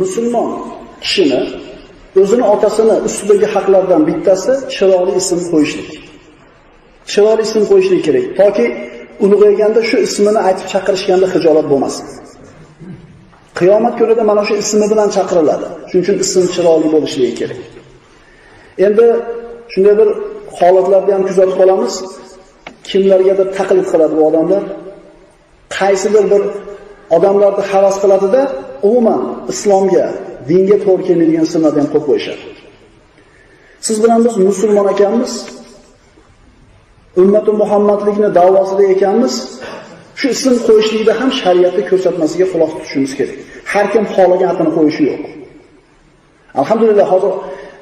musulmon kishini o'zini otasini ustidagi haqlardan bittasi chiroyli ism qo'yishlik. Chiroyli ism qo'yishlik kerak, toki ulg'ayganda shu ismini aytib chaqirishganda hijolat bo'lmasin. Qiyomat kunida mana shu ismi bilan chaqiriladi. Shuning uchun ism chiroyli bo'lishligi kerak. Endi shunday bir holatlarni ham kuzatib qolamiz. Kimlargadir taqlid qiladi bu odamlar. Qaysidir bir odamlarni havas qiladida, umuman islomga, dinga to'g'ri kelmaydigan sunnatni ham qo'yib qo'yishadi. Siz bilan biz musulmon ekanmiz, ummati Muhammadlikni da'vosida ekanmiz, shu ism qo'yishlikda ham shariatni ko'rsatmasiga quloq tutishimiz kerak. Har kim xohlagan atini qo'yishi yo'q. Alhamdulillah hozir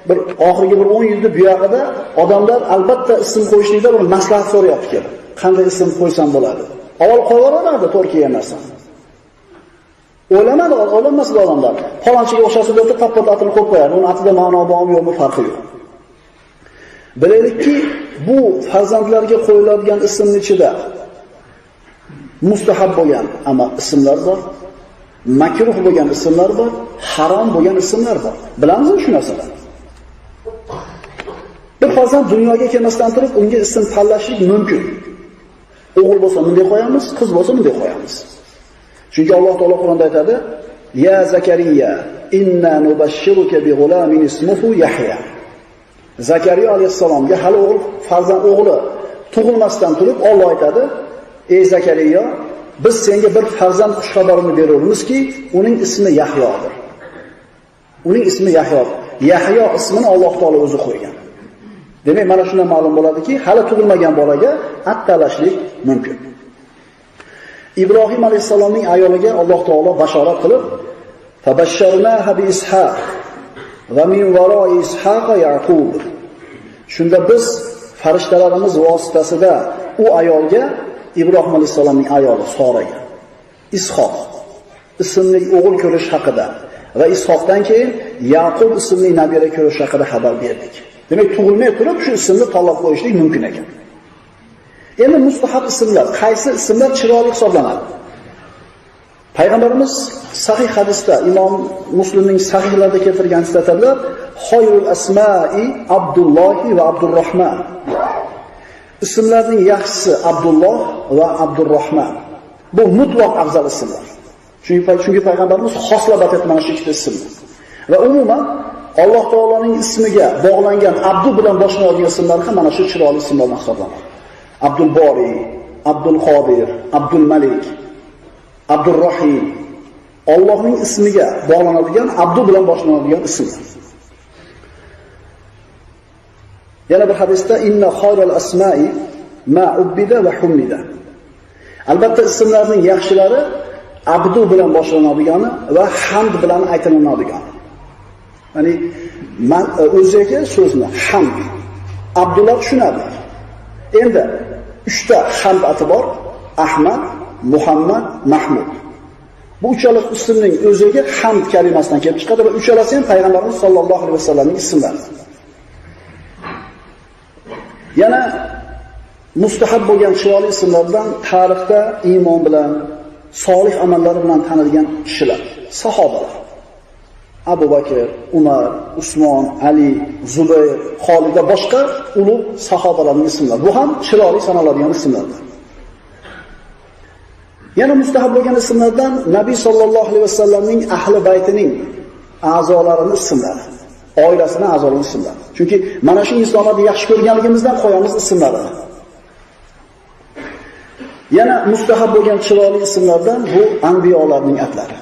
bir oxirgi bir 10 yilda bu yoqda odamlar albatta ism qo'yishlikda bir maslahat so'rayapti kelib. Qanday ism qo'ysam bo'ladi? Avval qo'yaveradi to'g'ri kelgan narsani. O'ylamadi, o'ylanmasdi odamlar. Palonchiga o'xshasa deb tappat atini qo'yib qo'yadi. Uning atida ma'no bormi yo'qmi farqi yo'q. Bilaylikki, bu farzandlarga qo'yiladigan ismning ichida mustahab bo'lgan ama ismlar bor, makruh bo'lgan ismlar bor, harom bo'lgan ismlar bor. Bilamizmi shu narsalarni? Bir farzand dunyoga kelmasdan turib unga ism tanlashlik mumkin. O'g'il bo'lsa bunday qo'yamiz, qiz bo'lsa bunday qo'yamiz. Chunki Alloh taolo Qur'onda aytadi: "Ya Zakariya, inna nubashshiruka bi g'ulamin ismuhu Yahya." Zakariya alayhissalomga hali o'g'il farzand o'g'li tug'ilmasdan turib Alloh aytadi: "Ey Zakariya, biz senga bir farzand xushxabarini beramizki, uning ismi Yahyodir." Uning ismi Yahyo. Yahyo ismini Alloh taolo o'zi qo'ygan. Demak, mana shundan ma'lum bo'ladiki, hali tug'ilmagan bolaga attalashlik mumkin. Ibrohim alayhisalomning ayoliga Alloh taolo bashorat qilib, "Tabashsharnaha bi Ishaq va min varoi Ishaq Yaqub." Shunda biz farishtalarimiz vositasida u ayolga Ibrohim alayhisalomning ayoli Soraga Ishoq ismli o'g'il ko'rish haqida va Ishoqdan keyin Yaqub ismli nabira ko'rish haqida xabar berdik. Demak, tug'ilmay turib shu ismni tanlab qo'yishlik mumkin ekan. Endi mustahab ismlar, qaysi ismlar chiroyli hisoblanadi? Payg'ambarimiz sahih hadisda Imom Muslimning sahihlarida keltirgan aytadilar, "Xoyrul asma'i Abdulloh va Abdurrahman." Ismlarning yaxshisi Abdulloh va Abdurrahman. Bu mutlaq afzal ismlar. Chunki chunki payg'ambarimiz xoslab aytib mana shu ikkita ismni. Va umuman Alloh taoloning ismiga bog'langan Abdu bilan boshlanadigan ismlar ham mana shu chiroyli ismlardan hisoblanadi. Abdul Bori, Abdul Qodir, Abdul Malik, Abdul Rahim. Allohning ismiga bog'lanadigan Abdu bilan boshlanadigan ism. Yana bir hadisda inna khayral asma'i ma ubbida va humida. Albatta ismlarning yaxshilari abdu bilan boshlanadigani va hamd bilan aytiladigan. Ya'ni man e, o'ziga so'zni hamd Abdullah tushunadi. Endi uchta hamd ati bor: Ahmad, Muhammad, Mahmud. Bu uchala ismning o'ziga hamd kalimasidan kelib chiqadi va uchalasi ham payg'ambarimiz sollallohu alayhi vasallamning ismlari. Yana mustahab bo'lgan chiroyli ismlardan tarixda iymon bilan, solih amallari bilan tanilgan kishilar, sahobalar. Abu Bakr, Umar, Usmon, Ali, Zubayr, Xolid va boshqa ulug' sahobalarning ismlari. Bu ham chiroyli sanaladigan ismlardir. Yana mustahab bo'lgan ismlardan Nabiy sollallohu alayhi vasallamning ahli baytining a'zolarining ismlari, oilasining a'zolarining ismlari. Chunki mana shu insonlarni yaxshi ko'rganligimizdan qo'yamiz ismlarini. Yana mustahab bo'lgan chiroyli ismlardan bu anbiyolarning atlari.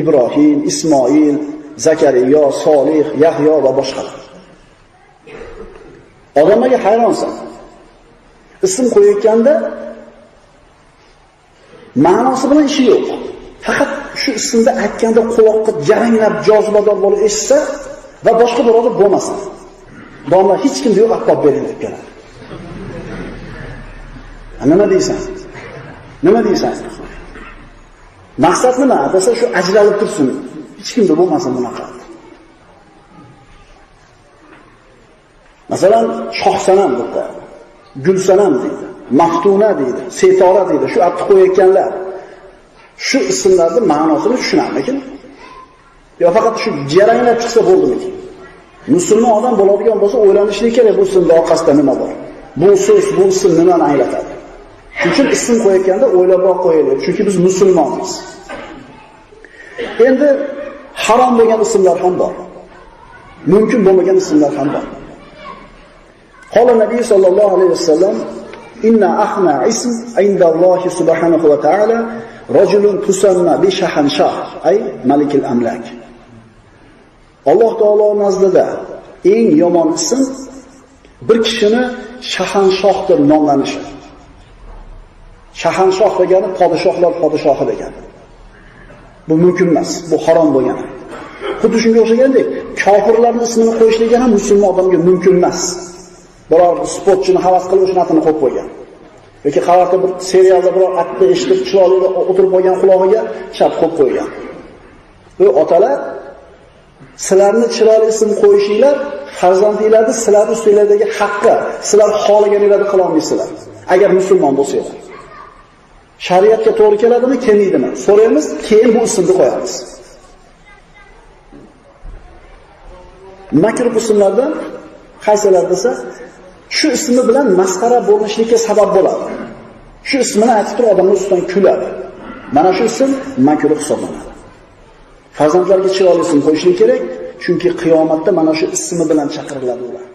Ibrohim, Ismoil, zakariyo Solih, Yahyo va boshqalar. Odamlarga hayronsan. Ism qo'yayotganda ma'nosi bilan ishi yo'q. Faqat shu ismda aytganda quloqqa jaranglab jozibador bo'lib eshitsa va boshqa birovda bo'lmasin. Domla hech kimda yo'q aqbob bering deb keladi. Nima deysan? Nima deysan? Maqsad nima? Desa shu ajralib tursin. Hech kimda bo'lmasin bunaqa. Masalan, Shohsanam bitta Gulsanam deydi, Maftuna deydi, Setora deydi. Shu atni qo'yayotganlar shu ismlarning ma'nosini tushunamikin? Yo faqat shu jaranglab chiqsa bo'ldimikin Musulmon odam bo'ladigan bo'lsa o'ylanishligi kerak bu ismning orqasida nima bor. Bu so'z, bu ism nimani anglatadi? Shuning uchun ism qo'yayotganda o'ylabroq qo'yaylik, chunki biz musulmonmiz. Endi harom degan ismlar ham bor. Mumkin bo'lmagan ismlar ham bor. Qala Nabiy sallallohu alayhi vasallam inna ahna ism inda Alloh subhanahu va ta'ala rajulun tusamma bi shahanshah ay malikil amlak. Alloh taolo nazdida eng yomon ism bir kishini shahanshohdir nomlanishi. Shahanshoh degani podshohlar podshohi degani. Bu mumkin emas, bu harom bo'lgani. Xuddi shunga o'xshagandek, kofirlarning ismini qo'yishligi ham musulmon odamga mumkin emas. Biror sportchini havas qilib o'shnatini qo'yib qo'ygan. yoki qayoqda bir serialda biror atni eshitib chiroyli o'tirib qolgan qulog'iga shart qo'yib qo'ygan. Bu otalar sizlarni chiroyli ism qo'yishinglar farzandinglarni sizlar ustinglardagi haqqi, sizlar xohlaganinglarni qila olmaysizlar. Agar musulmon bo'lsanglar. Shariatga to'g'ri keladimi, kelmaydimi? So'raymiz, keyin bu ismni qo'yamiz. Makr ismlardan qaysilar desa, shu ismi bilan masxara bo'lishlikka sabab bo'ladi. Shu ismini aytib turib odamlar ustidan kuladi. Mana shu ism makruh hisoblanadi. Farzandlarga chiroyli ism qo'yishlik kerak, chunki qiyomatda mana shu ismi bilan chaqiriladi ular.